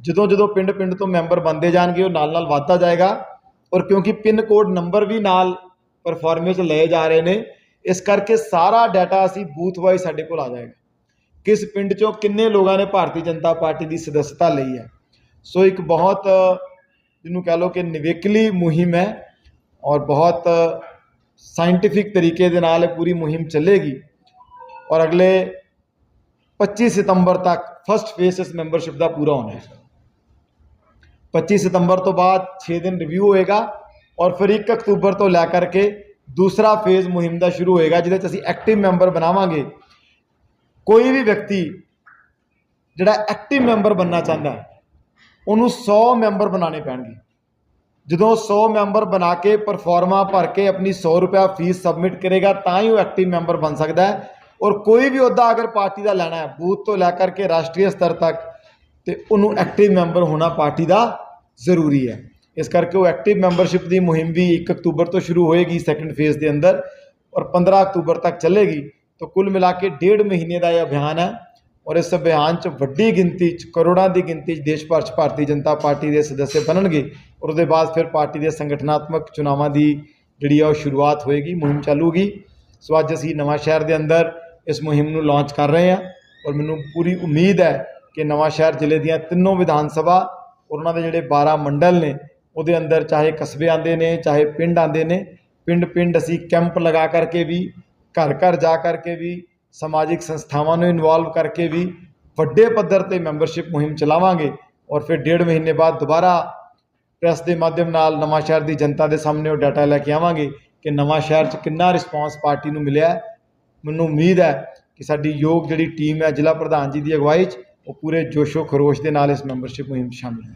D: ਜਦੋਂ ਜਦੋਂ ਪਿੰਡ ਪਿੰਡ ਤੋਂ ਮੈਂਬਰ ਬਣਦੇ ਜਾਣਗੇ, ਉਹ ਨਾਲ ਨਾਲ ਵੱਧਦਾ ਜਾਏਗਾ। ਔਰ ਕਿਉਂਕਿ ਪਿੰਨ ਕੋਡ ਨੰਬਰ ਵੀ ਨਾਲ ਪਰਫਾਰਮੇ 'ਚ ਲਏ ਜਾ ਰਹੇ ਨੇ, ਇਸ ਕਰਕੇ ਸਾਰਾ ਡਾਟਾ ਅਸੀਂ ਬੂਥ ਵਾਈਜ਼ ਸਾਡੇ ਕੋਲ ਆ ਜਾਏਗਾ। ਕਿਸ ਪਿੰਡ 'ਚੋਂ ਕਿੰਨੇ ਲੋਕਾਂ ਨੇ ਭਾਰਤੀ ਜਨਤਾ ਪਾਰਟੀ ਦੀ ਸਦੱਸਤਾ ਲਈ ਹੈ? ਸੋ ਇੱਕ ਬਹੁਤ, ਜਿਹਨੂੰ ਕਹ ਲਓ ਕਿ ਨਿਵੇਕਲੀ ਮੁਹਿੰਮ ਹੈ ਔਰ ਬਹੁਤ ਸਾਇੰਟਿਫਿਕ ਤਰੀਕੇ ਦੇ ਨਾਲ ਇਹ ਪੂਰੀ ਮੁਹਿੰਮ ਚੱਲੇਗੀ। ਔਰ ਅਗਲੇ 25 ਸਤੰਬਰ ਤੱਕ ਫਸਟ ਫੇਸ ਇਸ ਮੈਂਬਰਸ਼ਿਪ ਦਾ ਪੂਰਾ ਹੋਣਾ ਹੈ। 25 ਸਤੰਬਰ ਤੋਂ ਬਾਅਦ 6 ਦਿਨ ਰਿਵਿਊ ਹੋਏਗਾ ਔਰ ਫਿਰ 1 ਅਕਤੂਬਰ ਤੋਂ ਲੈ ਕਰਕੇ ਦੂਸਰਾ ਫੇਜ਼ ਮੁਹਿੰਮ ਦਾ ਸ਼ੁਰੂ ਹੋਏਗਾ, ਜਿਹਦੇ 'ਚ ਅਸੀਂ ਐਕਟਿਵ ਮੈਂਬਰ ਬਣਾਵਾਂਗੇ। ਕੋਈ ਵੀ ਵਿਅਕਤੀ ਜਿਹੜਾ ਐਕਟਿਵ ਮੈਂਬਰ ਬਣਨਾ ਚਾਹੁੰਦਾ ਹੈ ਉਹਨੂੰ 100 ਮੈਂਬਰ ਬਣਾਉਣੇ ਪੈਣਗੇ। ਜਦੋਂ 100 ਮੈਂਬਰ ਬਣਾ ਕੇ ਪਰਫਾਰਮਾ ਭਰ ਕੇ ਆਪਣੀ 100 ਰੁਪਿਆ ਫੀਸ ਸਬਮਿਟ ਕਰੇਗਾ, ਤਾਂ ਹੀ ਉਹ ਐਕਟਿਵ ਮੈਂਬਰ ਬਣ ਸਕਦਾ ਹੈ। ਔਰ ਕੋਈ ਵੀ ਅਹੁਦਾ ਅਗਰ ਪਾਰਟੀ ਦਾ ਲੈਣਾ ਹੈ, ਬੂਥ ਤੋਂ ਲੈ ਕਰਕੇ ਰਾਸ਼ਟਰੀ ਸਤਰ ਤੱਕ, ਤੇ ਉਹਨੂੰ ਐਕਟਿਵ ਮੈਂਬਰ ਹੋਣਾ ਪਾਰਟੀ ਦਾ ਜ਼ਰੂਰੀ ਹੈ। ਇਸ ਕਰਕੇ ਉਹ ਐਕਟਿਵ ਮੈਂਬਰਸ਼ਿਪ ਦੀ ਮੁਹਿੰਮ ਵੀ 1 ਅਕਤੂਬਰ ਤੋਂ ਸ਼ੁਰੂ ਹੋਏਗੀ ਸੈਕੰਡ ਫੇਜ਼ ਦੇ ਅੰਦਰ, ਔਰ 15 ਅਕਤੂਬਰ ਤੱਕ ਚੱਲੇਗੀ। ਤਾਂ ਕੁੱਲ ਮਿਲਾ ਕੇ ਡੇਢ ਮਹੀਨੇ ਦਾ ਇਹ ਅਭਿਆਨ ਹੈ। ਔਰ ਇਸ ਅਭਿਆਨ 'ਚ ਵੱਡੀ ਗਿਣਤੀ 'ਚ, ਕਰੋੜਾਂ ਦੀ ਗਿਣਤੀ 'ਚ ਦੇਸ਼ ਭਰ 'ਚ ਭਾਰਤੀ ਜਨਤਾ ਪਾਰਟੀ ਦੇ ਸਦੱਸਿਆ ਬਣਨਗੇ ਔਰ ਉਹਦੇ ਬਾਅਦ ਫਿਰ ਪਾਰਟੀ ਦੇ ਸੰਗਠਨਾਤਮਕ ਚੁਣਾਵਾਂ ਦੀ ਜਿਹੜੀ ਆ ਉਹ ਸ਼ੁਰੂਆਤ ਹੋਏਗੀ, ਮੁਹਿੰਮ ਚੱਲੂਗੀ। ਸੋ ਅੱਜ ਅਸੀਂ ਨਵਾਂ ਸ਼ਹਿਰ ਦੇ ਅੰਦਰ ਇਸ ਮੁਹਿੰਮ ਨੂੰ ਲਾਂਚ ਕਰ ਰਹੇ ਹਾਂ ਔਰ ਮੈਨੂੰ ਪੂਰੀ ਉਮੀਦ ਹੈ ਕਿ ਨਵਾਂ ਸ਼ਹਿਰ ਜ਼ਿਲ੍ਹੇ ਦੀਆਂ ਤਿੰਨੋਂ ਵਿਧਾਨ ਸਭਾ ਔਰ ਉਹਨਾਂ ਦੇ ਜਿਹੜੇ 12 ਮੰਡਲ ਨੇ, ਉਹਦੇ ਅੰਦਰ ਚਾਹੇ ਕਸਬੇ ਆਉਂਦੇ ਨੇ, ਚਾਹੇ ਪਿੰਡ ਆਉਂਦੇ ਨੇ ਪਿੰਡ ਪਿੰਡ ਅਸੀਂ ਕੈਂਪ ਲਗਾ ਕਰਕੇ ਵੀ ਘਰ ਘਰ ਜਾ ਕਰਕੇ ਵੀ ਸਮਾਜਿਕ ਸੰਸਥਾਵਾਂ ਨੂੰ ਇਨਵੋਲਵ ਕਰਕੇ ਵੀ ਵੱਡੇ ਪੱਧਰ ਤੇ ਮੈਂਬਰਸ਼ਿਪ ਮੁਹਿੰਮ ਚਲਾਵਾਂਗੇ ਔਰ ਫਿਰ ਡੇਢ ਮਹੀਨੇ ਬਾਅਦ ਦੁਬਾਰਾ ਪ੍ਰੈਸ ਦੇ ਮਾਧਿਅਮ ਨਾਲ ਨਵਾਂ ਸ਼ਹਿਰ ਦੀ ਜਨਤਾ ਦੇ ਸਾਹਮਣੇ ਉਹ ਡਾਟਾ ਲੈ ਕੇ ਆਵਾਂਗੇ ਕਿ ਨਵਾਂ ਸ਼ਹਿਰ 'ਚ ਕਿੰਨਾ ਰਿਸਪਾਂਸ ਪਾਰਟੀ ਨੂੰ ਮਿਲਿਆ ਮੈਨੂੰ ਉਮੀਦ ਹੈ ਕਿ ਸਾਡੀ ਯੋਗ ਜਿਹੜੀ ਟੀਮ ਹੈ ਜ਼ਿਲ੍ਹਾ ਪ੍ਰਧਾਨ ਜੀ ਦੀ ਅਗਵਾਈ 'ਚ ਉਹ ਪੂਰੇ ਜੋਸ਼ੋ ਖਰੋਸ਼ ਦੇ ਨਾਲ ਇਸ ਮੈਂਬਰਸ਼ਿਪ ਮੁਹਿੰਮ 'ਚ ਸ਼ਾਮਿਲ ਹੈ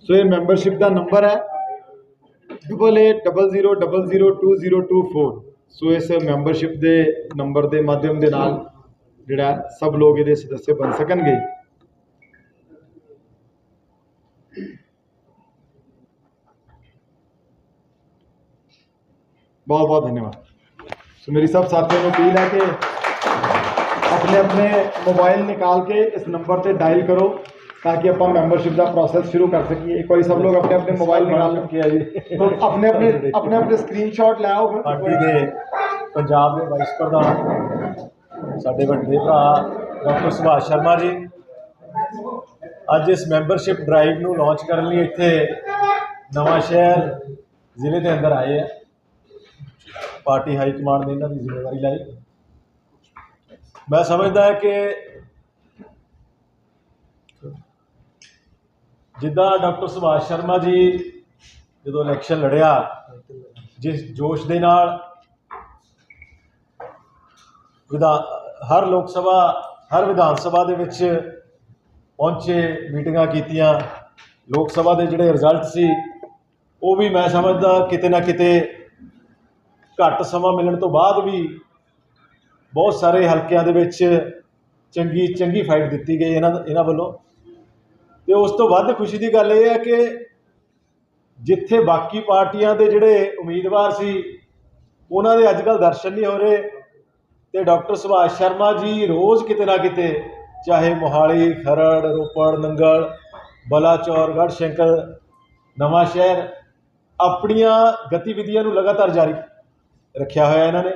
D: ਸੋ ਇਹ ਮੈਂਬਰਸ਼ਿਪ ਦਾ ਨੰਬਰ ਹੈ double eight double zero double zero two zero two four so ਇਸ ਮੈਂਬਰਸ਼ਿਪ ਦੇ ਨੰਬਰ ਦੇ ਮਾਧਿਅਮ ਦੇ ਨਾਲ ਜਿਹੜਾ ਸਭ ਲੋਕ ਇਹਦੇ ਸਦੱਸਿਆ ਬਣ ਸਕਣਗੇ ਬਹੁਤ ਬਹੁਤ ਧੰਨਵਾਦ ਸੋ ਮੇਰੀ ਸਭ ਸਾਥੀਆਂ ਨੂੰ ਅਪੀਲ ਹੈ ਕਿ ਆਪਣੇ ਆਪਣੇ ਮੋਬਾਈਲ ਨਿਕਾਲ ਕੇ ਇਸ ਨੰਬਰ ਤੇ ਡਾਇਲ ਕਰੋ ਤਾਂ ਕਿ ਆਪਾਂ ਮੈਂਬਰਸ਼ਿਪ ਦਾ ਪ੍ਰੋਸੈਸ ਸ਼ੁਰੂ ਕਰ ਸਕੀਏ। ਇੱਕ ਵਾਰੀ ਸਭ ਲੋਕ ਆਪਣੇ ਆਪਣੇ ਮੋਬਾਈਲ ਨਿਕਾਲ ਕੇ ਆ ਜੀ। ਆਪਣੇ ਆਪਣੇ ਆਪਣੇ ਆਪਣੇ ਸਕਰੀਨਸ਼ਾਟ ਲੈ ਆਓ ਫਿਰ।
E: ਪਾਰਟੀ ਦੇ ਪੰਜਾਬ ਦੇ ਵਾਈਸ ਪ੍ਰਧਾਨ ਸਾਡੇ ਵੱਡੇ ਭਰਾ ਡਾਕਟਰ ਸੁਭਾਸ਼ ਸ਼ਰਮਾ ਜੀ ਅੱਜ ਇਸ ਮੈਂਬਰਸ਼ਿਪ ਡਰਾਈਵ ਨੂੰ ਲਾਂਚ ਕਰਨ ਲਈ ਇੱਥੇ ਨਵਾਂ ਸ਼ਹਿਰ ਜ਼ਿਲ੍ਹੇ ਦੇ ਅੰਦਰ ਆਏ ਆ। ਪਾਰਟੀ ਹਾਈ ਕਮਾਂਡ ਨੇ ਇਹਨਾਂ ਦੀ ਜ਼ਿੰਮੇਵਾਰੀ ਲਈ। ਮੈਂ ਸਮਝਦਾ ਹਾਂ ਕਿ ਜਿੱਦਾਂ ਡਾਕਟਰ ਸੁਭਾਸ਼ ਸ਼ਰਮਾ ਜੀ ਜਦੋਂ ਇਲੈਕਸ਼ਨ ਲੜਿਆ, ਜਿਸ ਜੋਸ਼ ਦੇ ਨਾਲ ਵਿਧਾ, ਹਰ ਲੋਕ ਸਭਾ, ਹਰ ਵਿਧਾਨ ਸਭਾ ਦੇ ਵਿੱਚ ਪਹੁੰਚੇ, ਮੀਟਿੰਗਾਂ ਕੀਤੀਆਂ, ਲੋਕ ਸਭਾ ਦੇ ਜਿਹੜੇ ਰਿਜ਼ਲਟ ਸੀ, ਉਹ ਵੀ ਮੈਂ ਸਮਝਦਾ ਕਿਤੇ ਨਾ ਕਿਤੇ ਘੱਟ ਸਮਾਂ ਮਿਲਣ ਤੋਂ ਬਾਅਦ ਵੀ ਬਹੁਤ ਸਾਰੇ ਹਲਕਿਆਂ ਦੇ ਵਿੱਚ ਚੰਗੀ ਚੰਗੀ ਫਾਈਟ ਦਿੱਤੀ ਗਈ ਇਹਨਾਂ ਇਹਨਾਂ ਵੱਲੋਂ। ਤੇ ਉਸ ਤੋਂ ਵੱਧ ਖੁਸ਼ੀ ਦੀ ਗੱਲ ਇਹ ਹੈ ਕਿ ਜਿੱਥੇ ਬਾਕੀ ਪਾਰਟੀਆਂ ਦੇ ਜਿਹੜੇ ਉਮੀਦਵਾਰ ਸੀ, ਉਹਨਾਂ ਦੇ ਅੱਜ ਕੱਲ੍ਹ ਦਰਸ਼ਨ ਨਹੀਂ ਹੋ ਰਹੇ ਤੇ ਡਾਕਟਰ ਸੁਭਾਸ਼ ਸ਼ਰਮਾ ਜੀ ਰੋਜ਼ ਕਿਤੇ ਨਾ ਕਿਤੇ, ਚਾਹੇ ਮੋਹਾਲੀ, ਖਰੜ, ਰੋਪੜ, ਨੰਗਲ, ਬਲਾਚੌਰ ਗੜ੍ਹਸ਼ੰਕਰ ਨਵਾਂ ਸ਼ਹਿਰ ਆਪਣੀਆਂ ਗਤੀਵਿਧੀਆਂ ਨੂੰ ਲਗਾਤਾਰ ਜਾਰੀ ਰੱਖਿਆ ਹੋਇਆ ਇਹਨਾਂ ਨੇ।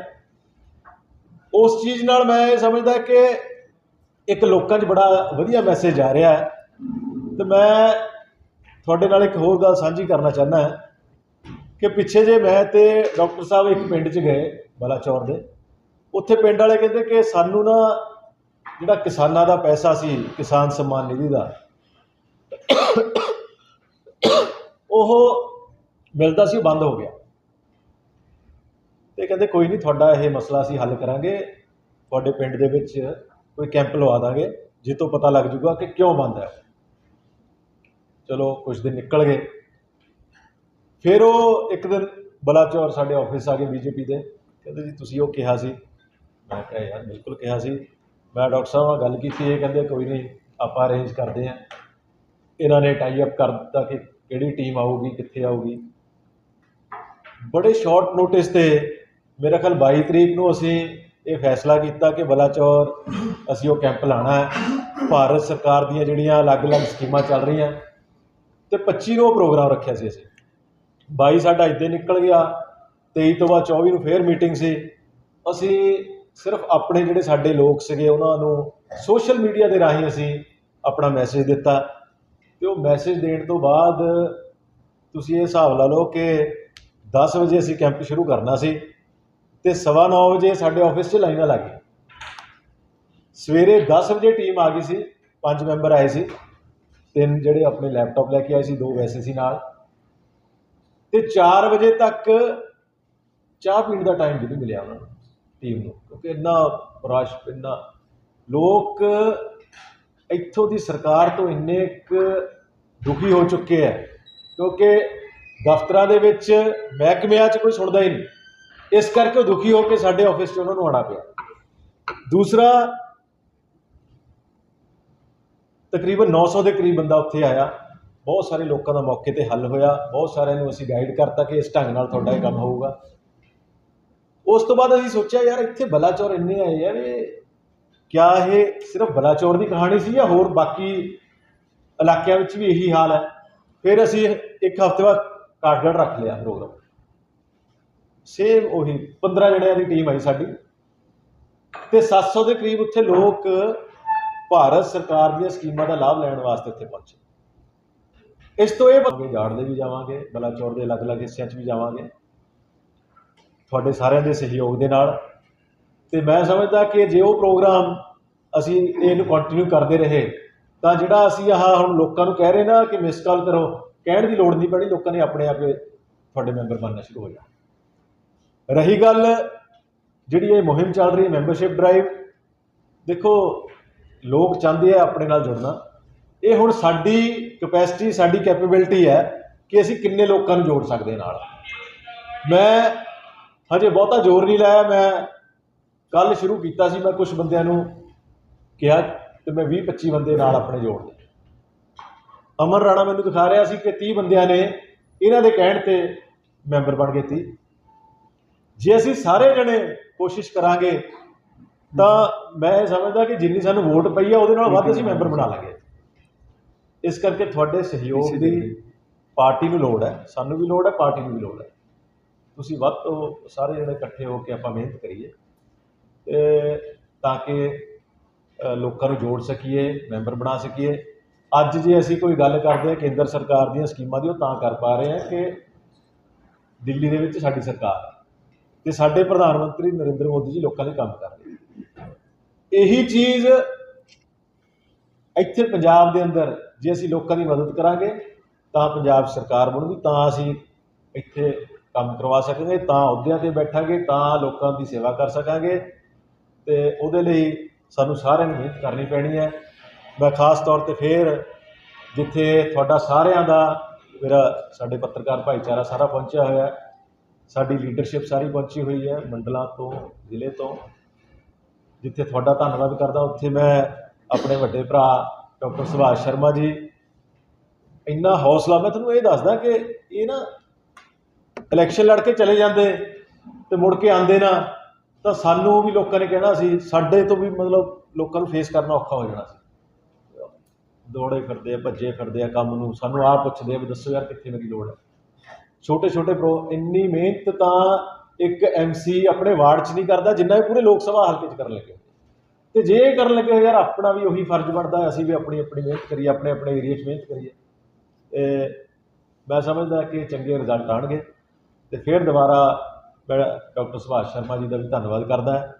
E: ਉਸ ਚੀਜ਼ ਨਾਲ ਮੈਂ ਇਹ ਸਮਝਦਾ ਕਿ ਇੱਕ ਲੋਕਾਂ 'ਚ ਬੜਾ ਵਧੀਆ ਮੈਸੇਜ ਆ ਰਿਹਾ ਹੈ। ਤੇ ਮੈਂ ਤੁਹਾਡੇ ਨਾਲ ਇੱਕ ਹੋਰ ਗੱਲ ਸਾਂਝੀ ਕਰਨਾ ਚਾਹੁੰਦਾ ਹਾਂ ਕਿ ਪਿੱਛੇ ਜੇ ਮੈਂ ਤੇ ਡਾਕਟਰ ਸਾਹਿਬ ਇੱਕ ਪਿੰਡ 'ਚ ਗਏ, ਬਲਾਚੌਰ ਦੇ। ਉੱਥੇ ਪਿੰਡ ਵਾਲੇ ਕਹਿੰਦੇ ਕਿ ਸਾਨੂੰ ਨਾ ਜਿਹੜਾ ਕਿਸਾਨਾਂ ਦਾ ਪੈਸਾ ਸੀ, ਕਿਸਾਨ ਸਨਮਾਨ ਨਿਧੀ ਦਾ, ਉਹ ਮਿਲਦਾ ਸੀ ਉਹ ਬੰਦ ਹੋ ਗਿਆ। ਤੇ ਕਹਿੰਦੇ ਕੋਈ ਨਹੀਂ ਤੁਹਾਡਾ ਇਹ ਮਸਲਾ ਅਸੀਂ ਹੱਲ ਕਰਾਂਗੇ। ਤੁਹਾਡੇ ਪਿੰਡ ਦੇ ਵਿੱਚ ਕੋਈ ਕੈਂਪ ਲਵਾ ਦਾਂਗੇ ਜਿਸ ਤੋਂ ਪਤਾ ਲੱਗ ਜੂਗਾ ਕਿ ਕਿਉਂ ਬੰਦ ਹੈ। ਚਲੋ ਕੁਝ ਦਿਨ ਨਿਕਲ ਗਏ। ਫਿਰ ਉਹ ਇੱਕ ਦਿਨ ਬਲਾਚੌਰ ਸਾਡੇ ਆਫਿਸ ਆ ਗਏ ਬੀਜੇਪੀ ਦੇ। ਕਹਿੰਦੇ ਜੀ, ਤੁਸੀਂ ਉਹ ਕਿਹਾ ਸੀ। ਮੈਂ ਕਿਹਾ, ਯਾਰ, ਬਿਲਕੁਲ ਕਿਹਾ ਸੀ। ਮੈਂ ਡਾਕਟਰ ਸਾਹਿਬ ਨਾਲ ਗੱਲ ਕੀਤੀ, ਇਹ ਕਹਿੰਦੇ, ਕੋਈ ਨਹੀਂ ਆਪਾਂ ਅਰੇਂਜ ਕਰਦੇ ਹਾਂ। ਇਹਨਾਂ ਨੇ ਟਾਈ ਅਪ ਕਰ ਦਿੱਤਾ ਕਿ ਕਿਹੜੀ ਟੀਮ ਆਊਗੀ, ਕਿੱਥੇ ਆਊਗੀ। ਬੜੇ ਸ਼ਾਰਟ ਨੋਟਿਸ ਤੇ ਮੇਰਾ ਖਿਆਲ 22 ਤਰੀਕ ਨੂੰ ਅਸੀਂ ਇਹ ਫੈਸਲਾ ਕੀਤਾ ਕਿ ਬਲਾਚੌਰ ਅਸੀਂ ਉਹ ਕੈਂਪ ਲਾਣਾ ਹੈ। ਭਾਰਤ ਸਰਕਾਰ ਦੀਆਂ ਜਿਹੜੀਆਂ ਅਲੱਗ-ਅਲੱਗ ਸਕੀਮਾਂ ਚੱਲ ਰਹੀਆਂ। ਤੇ 25 ਨੂੰ ਉਹ ਪ੍ਰੋਗਰਾਮ ਰੱਖਿਆ ਸੀ ਅਸੀਂ। 22 ਸਾਡਾ ਇੱਦਾਂ ਨਿਕਲ ਗਿਆ। 23 ਤੋਂ ਬਾਅਦ 24 ਨੂੰ ਫੇਰ ਮੀਟਿੰਗ ਸੀ। ਅਸੀਂ ਸਿਰਫ ਆਪਣੇ ਜਿਹੜੇ ਸਾਡੇ ਲੋਕ ਸੀਗੇ, ਉਹਨਾਂ ਨੂੰ ਸੋਸ਼ਲ ਮੀਡੀਆ ਦੇ ਰਾਹੀਂ ਅਸੀਂ ਆਪਣਾ ਮੈਸੇਜ ਦਿੱਤਾ। ਤੇ ਉਹ ਮੈਸੇਜ ਦੇਣ ਤੋਂ ਬਾਅਦ ਤੁਸੀਂ ਇਹ ਹਿਸਾਬ ਲਾ ਲਓ ਕਿ 10 ਵਜੇ ਅਸੀਂ ਕੈਂਪ ਸ਼ੁਰੂ ਕਰਨਾ ਸੀ। ਤੇ ਸਵਾ ਨੌ ਵਜੇ ਸਾਡੇ ਆਫਿਸ 'ਚ ਲਾਈਨਾਂ ਲੱਗ ਗਈਆਂ। ਸਵੇਰੇ 10 ਵਜੇ ਟੀਮ ਆ ਗਈ ਸੀ, ਪੰਜ ਮੈਂਬਰ ਆਏ ਸੀ, ਤਿੰਨ ਜਿਹੜੇ ਆਪਣੇ ਲੈਪਟਾਪ ਲੈ ਕੇ ਆਏ ਸੀ, ਦੋ ਵੈਸੇ ਸੀ ਨਾਲ। ਤੇ 4 ਵਜੇ ਤੱਕ ਚਾਹ ਪੀਣ ਦਾ ਟਾਈਮ ਵੀ ਨਹੀਂ ਮਿਲਿਆ ਉਹਨਾਂ ਨੂੰ ਟੀਮ ਨੂੰ, ਕਿਉਂਕਿ ਇੰਨਾ ਰਸ਼ ਇੰਨਾ ਲੋਕ ਇੱਥੋਂ ਦੀ ਸਰਕਾਰ ਤੋਂ ਇੰਨੇ ਕੁ ਦੁਖੀ ਹੋ ਚੁੱਕੇ ਹੈ ਕਿਉਂਕਿ ਦਫ਼ਤਰਾਂ ਦੇ ਵਿੱਚ ਮਹਿਕਮਿਆਂ 'ਚ ਕੋਈ ਸੁਣਦਾ ਹੀ ਨਹੀਂ। ਇਸ ਕਰਕੇ ਉਹ ਦੁਖੀ ਹੋ ਕੇ ਸਾਡੇ ਆਫਿਸ 'ਚ ਉਹਨਾਂ ਨੂੰ ਆਉਣਾ ਪਿਆ। ਦੂਸਰਾ, ਤਕਰੀਬਨ 900 ਦੇ ਕਰੀਬ ਬੰਦਾ ਉੱਥੇ ਆਇਆ। ਬਹੁਤ ਸਾਰੇ ਲੋਕਾਂ ਦਾ ਮੌਕੇ ਤੇ ਹੱਲ ਹੋਇਆ। ਬਹੁਤ ਸਾਰਿਆਂ ਨੂੰ ਅਸੀਂ ਗਾਈਡ ਕਰਤਾ ਕਿ ਇਸ ਢੰਗ ਨਾਲ ਤੁਹਾਡਾ ਇਹ ਕੰਮ ਹੋਊਗਾ। ਉਸ ਤੋਂ ਬਾਅਦ ਅਸੀਂ ਸੋਚਿਆ, ਯਾਰ, ਇੱਥੇ ਬਲਾਚੌਰ ਇੰਨੇ ਆਏ ਆ ਵੀ ਕਿਆ ਇਹ ਸਿਰਫ ਬਲਾਚੌਰ ਦੀ ਕਹਾਣੀ ਸੀ ਜਾਂ ਹੋਰ ਬਾਕੀ ਇਲਾਕਿਆਂ ਵਿੱਚ ਵੀ ਇਹੀ ਹਾਲ ਹੈ? ਫਿਰ ਅਸੀਂ ਇੱਕ ਹਫ਼ਤੇ ਬਾਅਦ ਕਾਠਗੜ੍ਹ ਰੱਖ ਲਿਆ ਪ੍ਰੋਗਰਾਮ। ਸੇਮ ਉਹੀ 15 ਜਣਿਆਂ ਦੀ ਟੀਮ ਆਈ ਸਾਡੀ। ਤੇ 700 ਦੇ ਕਰੀਬ ਉੱਥੇ ਲੋਕ ਭਾਰਤ ਸਰਕਾਰ ਦੀਆਂ ਸਕੀਮਾਂ ਦਾ ਲਾਭ ਲੈਣ ਵਾਸਤੇ ਉੱਥੇ ਪਹੁੰਚੇ। ਇਸ ਤੋਂ ਇਹ ਬਾਅਦ ਜਾੜ ਦੇ ਵੀ ਜਾਵਾਂਗੇ, ਬਲਾਚੌਰ ਦੇ ਅਲੱਗ-ਅਲੱਗ ਹਿੱਸਿਆਂ 'ਚ ਵੀ ਜਾਵਾਂਗੇ। ਤੁਹਾਡੇ ਸਾਰਿਆਂ ਦੇ ਸਹਿਯੋਗ ਦੇ ਨਾਲ। ਤੇ ਮੈਂ ਸਮਝਦਾ ਕਿ ਜੇ ਉਹ ਪ੍ਰੋਗਰਾਮ ਅਸੀਂ ਇਹਨੂੰ ਕੰਟੀਨਿਊ ਕਰਦੇ ਰਹੇ, ਤਾਂ ਜਿਹੜਾ ਅਸੀਂ ਆਹ ਹੁਣ ਲੋਕਾਂ ਨੂੰ ਕਹਿ ਰਹੇ ਨਾ ਕਿ ਮਿਸ ਕਾਲ ਕਰੋ, ਕਹਿਣ ਦੀ ਲੋੜ ਨਹੀਂ ਪੈਣੀ, ਲੋਕਾਂ ਨੇ ਆਪਣੇ ਆਪੇ ਤੁਹਾਡੇ ਮੈਂਬਰ ਬਣਨਾ ਸ਼ੁਰੂ ਹੋ ਜਾਣਾ। ਰਹੀ ਗੱਲ ਜਿਹੜੀ ਇਹ ਮੁਹਿੰਮ ਚੱਲ ਰਹੀ ਹੈ ਮੈਂਬਰਸ਼ਿਪ ਡਰਾਈਵ ਦੇਖੋ, ਲੋਕ ਚਾਹੁੰਦੇ ਆ ਆਪਣੇ ਨਾਲ ਜੁੜਨਾ। ਇਹ ਹੁਣ ਸਾਡੀ ਕਪੈਸਿਟੀ ਸਾਡੀ ਕੈਪੇਬਿਲਿਟੀ ਹੈ ਕਿ ਅਸੀਂ ਕਿੰਨੇ ਲੋਕਾਂ ਨੂੰ ਜੋੜ ਸਕਦੇ ਨਾਲ। ਮੈਂ ਹਜੇ ਬਹੁਤਾ ਜ਼ੋਰ ਨਹੀਂ ਲਾਇਆ, ਮੈਂ ਕੱਲ ਸ਼ੁਰੂ ਕੀਤਾ ਸੀ, ਮੈਂ ਕੁਝ ਬੰਦਿਆਂ ਨੂੰ ਕਿਹਾ ਤੇ ਮੈਂ 20 25 ਬੰਦੇ ਨਾਲ ਆਪਣੇ ਜੋੜ ਲਏ ਅਮਰ ਰਾਣਾ ਮੈਨੂੰ ਦਿਖਾ ਰਿਹਾ ਸੀ ਕਿ 30 ਬੰਦਿਆਂ ਨੇ ਇਹਨਾਂ ਦੇ ਕਹਿਣ ਤੇ ਮੈਂਬਰ ਬਣ ਗਏ 30 ਜੇ ਅਸੀਂ ਸਾਰੇ ਜਣੇ ਕੋਸ਼ਿਸ਼ ਕਰਾਂਗੇ ਤਾਂ ਮੈਂ ਇਹ ਸਮਝਦਾ ਕਿ ਜਿੰਨੀ ਸਾਨੂੰ ਵੋਟ ਪਈ ਆ ਉਹਦੇ ਨਾਲ ਵੱਧ ਅਸੀਂ ਮੈਂਬਰ ਬਣਾ ਲਾਂਗੇ। ਇਸ ਕਰਕੇ ਤੁਹਾਡੇ ਸਹਿਯੋਗ ਦੀ ਪਾਰਟੀ ਨੂੰ ਲੋੜ ਹੈ। ਸਾਨੂੰ ਵੀ ਲੋੜ ਹੈ ਪਾਰਟੀ ਨੂੰ ਵੀ ਲੋੜ ਹੈ। ਤੁਸੀਂ ਵੱਧ ਤੋਂ ਸਾਰੇ ਜਣੇ ਇਕੱਠੇ ਹੋ ਕੇ ਆਪਾਂ ਮਿਹਨਤ ਕਰੀਏ ਤੇ ਤਾਂ ਕਿ ਲੋਕਾਂ ਨੂੰ ਜੋੜ ਸਕੀਏ ਮੈਂਬਰ ਬਣਾ ਸਕੀਏ। ਅੱਜ ਜੇ ਅਸੀਂ ਕੋਈ ਗੱਲ ਕਰਦੇ ਹਾਂ ਕੇਂਦਰ ਸਰਕਾਰ ਦੀਆਂ ਸਕੀਮਾਂ ਦੀ ਉਹ ਤਾਂ ਕਰ ਪਾ ਰਹੇ ਹਾਂ ਕਿ ਦਿੱਲੀ ਦੇ ਵਿੱਚ ਸਾਡੀ ਸਰਕਾਰ ਹੈ ਸਾਡੇ ਪ੍ਰਧਾਨ ਮੰਤਰੀ ਨਰਿੰਦਰ ਮੋਦੀ ਜੀ ਲੋਕਾਂ ਲਈ ਕੰਮ ਕਰ ਰਹੇ ਇਹੀ ਚੀਜ਼ ਇੱਥੇ ਪੰਜਾਬ ਦੇ ਅੰਦਰ ਜੇ ਅਸੀਂ ਲੋਕਾਂ ਦੀ ਮਦਦ ਕਰਾਂਗੇ, ਤਾਂ ਪੰਜਾਬ ਸਰਕਾਰ ਬਣੂਗੀ, ਤਾਂ ਅਸੀਂ ਇੱਥੇ ਕੰਮ ਕਰਵਾ ਸਕਾਂਗੇ ਤਾਂ ਅਹੁਦਿਆਂ ਤੇ ਬੈਠਾਂਗੇ, ਤਾਂ ਲੋਕਾਂ ਦੀ ਸੇਵਾ ਕਰ ਸਕਾਂਗੇ। ਤੇ ਉਹਦੇ ਲਈ ਸਾਨੂੰ ਸਾਰਿਆਂ ਨੂੰ ਮਿਹਨਤ ਕਰਨੀ ਪੈਣੀ ਹੈ। ਮੈਂ ਖਾਸ ਤੌਰ ਤੇ ਫੇਰ ਜਿੱਥੇ ਤੁਹਾਡਾ ਸਾਰਿਆਂ ਦਾ ਮੇਰਾ ਸਾਡੇ ਪੱਤਰਕਾਰ ਭਾਈਚਾਰਾ ਸਾਰਾ ਪਹੁੰਚਿਆ ਹੋਇਆ ਸਾਡੀ ਲੀਡਰਸ਼ਿਪ ਸਾਰੀ ਪਹੁੰਚੀ ਹੋਈ ਹੈ ਮੰਡਲਾਂ ਤੋਂ, ਜ਼ਿਲ੍ਹੇ ਤੋਂ। ਜਿੱਥੇ ਤੁਹਾਡਾ ਧੰਨਵਾਦ ਕਰਦਾ, ਉੱਥੇ ਮੈਂ ਆਪਣੇ ਵੱਡੇ ਭਰਾ ਡਾਕਟਰ ਸੁਭਾਸ਼ ਸ਼ਰਮਾ ਜੀ, ਇੰਨਾ ਹੌਸਲਾ, ਮੈਂ ਤੁਹਾਨੂੰ ਇਹ ਦੱਸਦਾ ਕਿ ਇਹ ਨਾ ਇਲੈਕਸ਼ਨ ਲੜ ਕੇ ਚਲੇ ਜਾਂਦੇ ਤੇ ਮੁੜ ਕੇ ਆਂਦੇ ਨਾ, ਤਾਂ ਸਾਨੂੰ ਵੀ ਲੋਕਾਂ ਨੇ ਕਹਿਣਾ ਸੀ, ਸਾਡੇ ਤੋਂ ਵੀ ਮਤਲਬ ਲੋਕਾਂ ਨੂੰ ਫੇਸ ਕਰਨਾ ਔਖਾ ਹੋ ਜਾਣਾ ਸੀ। ਦੌੜੇ ਫਿਰਦੇ ਆ, ਭੱਜੇ ਫਿਰਦੇ ਆ ਕੰਮ ਨੂੰ, ਸਾਨੂੰ ਆਪ ਪੁੱਛਦੇ ਆ ਵੀ ਦੱਸੋ ਯਾਰ ਕਿੱਥੇ ਮੇਰੀ ਲੋੜ ਹੈ। ਛੋਟੇ ਛੋਟੇ ਪ੍ਰੋ, ਇੰਨੀ ਮਿਹਨਤ ਤਾਂ ਇੱਕ ਐਮਸੀ ਆਪਣੇ ਵਾਰਡ 'ਚ ਨਹੀਂ ਕਰਦਾ, ਜਿੰਨਾ ਇਹ ਪੂਰੇ ਲੋਕ ਸਭਾ ਹਲਕੇ 'ਚ ਕਰਨ ਲੱਗੇ। ਤੇ ਜੇ ਇਹ ਕਰਨ ਲੱਗੇ, ਯਾਰ ਆਪਣਾ ਵੀ ਉਹੀ ਫਰਜ਼ ਬਣਦਾ ਅਸੀਂ ਵੀ ਆਪਣੀ ਆਪਣੀ ਮਿਹਨਤ ਕਰੀਏ, ਆਪਣੇ ਆਪਣੇ ਏਰੀਆ 'ਚ ਮਿਹਨਤ ਕਰੀਏ। ਤੇ ਮੈਂ ਸਮਝਦਾ ਕਿ ਚੰਗੇ ਰਿਜ਼ਲਟ ਆਣਗੇ ਤੇ ਫਿਰ ਦੁਬਾਰਾ ਮੈਂ ਡਾਕਟਰ ਸੁਭਾਸ਼ ਸ਼ਰਮਾ ਜੀ ਦਾ ਵੀ ਧੰਨਵਾਦ ਕਰਦਾ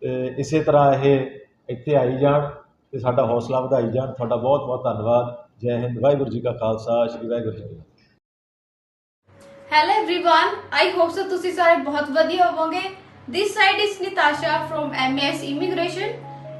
E: ਤੇ ਇਸੇ ਤਰ੍ਹਾਂ ਇਹ ਇੱਥੇ ਆਈ ਜਾਣ ਤੇ ਸਾਡਾ ਹੌਸਲਾ ਵਧਾਈ ਜਾਣ। ਤੁਹਾਡਾ ਬਹੁਤ ਬਹੁਤ ਧੰਨਵਾਦ। ਜੈ ਹਿੰਦ। ਵਾਹਿਗੁਰੂ ਜੀ ਕਾ ਖਾਲਸਾ। ਸ੍ਰੀ ਵਾਹਿਗੁਰੂ ਜੀ ਕੀ
F: hello everyone I hope so ਤੁਸੀਂ ਸਾਰੇ ਬਹੁਤ ਵਧੀਆ ਹੋਵੋਗੇ this side is Nitasha from MS immigration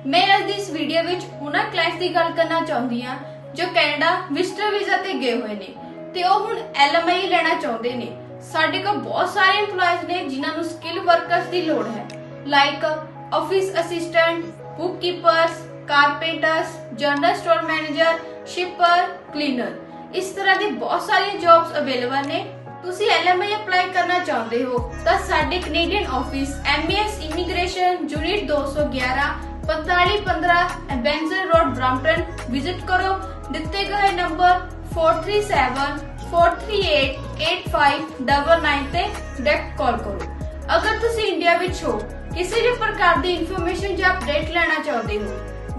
F: ਮੈਂ ਅੱਜ ਦੀ ਇਸ ਵੀਡੀਓ ਵਿੱਚ ਉਹਨਾਂ ਕਲਾਇੰਟਸ ਦੀ ਗੱਲ ਕਰਨਾ ਚਾਹੁੰਦੀ ਹਾਂ ਜੋ ਕੈਨੇਡਾ ਵਿਜ਼ਟਰ ਵੀਜ਼ਾ ਤੇ ਗਏ ਹੋਏ ਨੇ ਤੇ ਉਹ ਹੁਣ ਐਲਐਮਆਈ ਲੈਣਾ ਚਾਹੁੰਦੇ ਨੇ ਸਾਡੇ ਕੋਲ ਬਹੁਤ ਸਾਰੇ EMPLOYEES ਨੇ ਜਿਨ੍ਹਾਂ ਨੂੰ ਸਕਿੱਲ ਵਰਕਰਸ ਦੀ ਲੋੜ ਹੈ like office assistant bookkeepers carpenters general store manager shipper cleaner ਇਸ ਤਰ੍ਹਾਂ ਦੀ ਬਹੁਤ ਸਾਰੀਆਂ ਜੌਬਸ ਅਵੇਲੇਬਲ ਨੇ ਤੁਸੀਂ LMI ਅਪਲਾਈ ਕਰਨਾ ਚਾਹੁੰਦੇ ਹੋ, ਤਾਂ ਸਾਡੇ Canadian office MES immigration unit 211 4515 Ebenezer road Brampton visit ਕਰੋ। ਦਿੱਤੇ ਗਏ ਨੰਬਰ 4374388599 ਤੇ ਡਾਇਰੈਕਟ ਕਾਲ ਕਰੋ। ਅਗਰ ਤੁਸੀਂ ਇੰਡੀਆ ਵਿੱਚ ਹੋ, ਕਿਸੇ ਵੀ ਪ੍ਰਕਾਰ ਦੀ ਇਨਫੋਰਮੇਸ਼ਨ ਜਾਂ ਅਪਡੇਟ ਲੈਣਾ ਚਾਹੁੰਦੇ ਹੋ,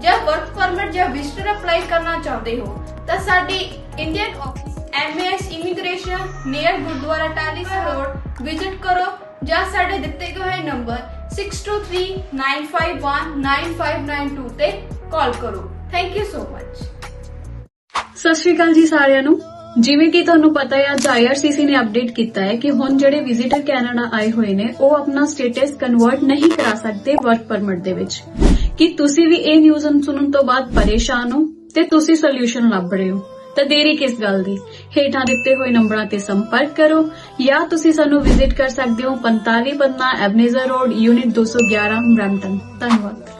F: ਜਾਂ ਵਰਕ ਪਰਮਿਟ ਜਾਂ ਵਿਜ਼ਟਰ ਅਪਲਾਈ ਕਰਨਾ ਚਾਹੁੰਦੇ ਹੋ, ਤਾਂ ਸਾਡੀ Indian office MS immigration near gurdwara ਟਾਲੀਸ road visit ਕਰੋ ਜਾਂ ਸਾਡੇ ਦਿੱਤੇ ਗਏ ਹੋਏ ਨੰਬਰ 6239519592 ਤੇ ਕਾਲ ਕਰੋ ਥੈਂਕ ਯੂ ਸੋ ਮਚ
G: ਸਤਿ ਸ਼੍ਰੀ ਅਕਾਲ ਜੀ ਸਾਰਿਆਂ ਨੂੰ ਜਿਵੇਂ ਕਿ ਤੁਹਾਨੂੰ ਪਤਾ ਹੈ ਅੱਜ IRCC ਨੇ ਅਪਡੇਟ ਕੀਤਾ ਹੈ ਕਿ ਹੁਣ ਜਿਹੜੇ ਵਿਜ਼ਿਟਰ ਕੈਨੇਡਾ ਆਏ ਹੋਏ ਨੇ ਉਹ ਆਪਣਾ ਸਟੇਟਸ ਕਨਵਰਟ ਨਹੀਂ ਕਰਾ ਸਕਦੇ ਵਰਕ ਪਰਮਿਟ ਦੇ ਵਿੱਚ ਕਿ ਤੁਸੀਂ ਵੀ ਇਹ ਨਿਊਜ਼ ਸੁਣਨ ਤੋਂ ਬਾਅਦ ਪਰੇਸ਼ਾਨ ਹੋ ਤੇ ਤੁਸੀਂ ਸੋਲੂਸ਼ਨ ਲੱਭ ਰਹੇ ਹੋ ਤਾਂ ਦੇਰੀ ਕਿਸ ਗੱਲ ਦੀ? ਹੇਠਾਂ ਦਿੱਤੇ ਹੋਏ ਨੰਬਰਾਂ ਤੇ ਸੰਪਰਕ ਕਰੋ। ਜਾਂ ਤੁਸੀਂ ਸਾਨੂੰ ਵਿਜ਼ਿਟ ਕਰ ਸਕਦੇ ਹੋ 45 ਪੰਨਾ ਐਬਨੇਜ਼ਰ ਰੋਡ ਯੂਨਿਟ 211 ਬ੍ਰੈਂਟਨ ਧੰਨਵਾਦ।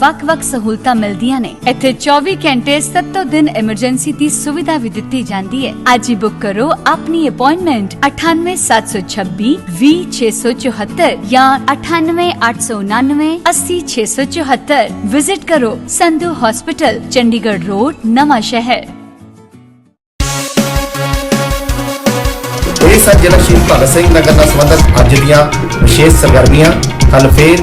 H: ਵੱਖ-ਵੱਖ ਸਹੂਲਤਾਂ ਮਿਲਦੀਆਂ ਨੇ ਇੱਥੇ 24 ਘੰਟੇ 7 ਦਿਨ ਐਮਰਜੈਂਸੀ ਦੀ ਸੁਵਿਧਾ ਵੀ ਦਿੱਤੀ ਜਾਂਦੀ ਹੈ ਅੱਜ ਹੀ ਬੁੱਕ ਕਰੋ ਆਪਣੀ ਅਪਾਇੰਟਮੈਂਟ 98726 20674 ਜਾਂ 98899 80674 ਵਿਜ਼ਿਟ ਕਰੋ ਸੰਧੂ ਹਸਪੀਟਲ ਚੰਡੀਗੜ੍ਹ ਰੋਡ ਨਵਾਂ ਸ਼ਹਿਰ
I: ਇਹ ਸਨ ਜ਼ਿਲ੍ਹਾ ਸ਼ਹੀਦ ਭਗਤ ਸਿੰਘ ਨਗਰ ਨਾਲ ਸੰਬੰਧਿਤ ਅੱਜ ਦੀਆਂ ਵਿਸ਼ੇਸ਼ ਸਰਗਰਮੀਆਂ ਕੱਲ ਫੇਰ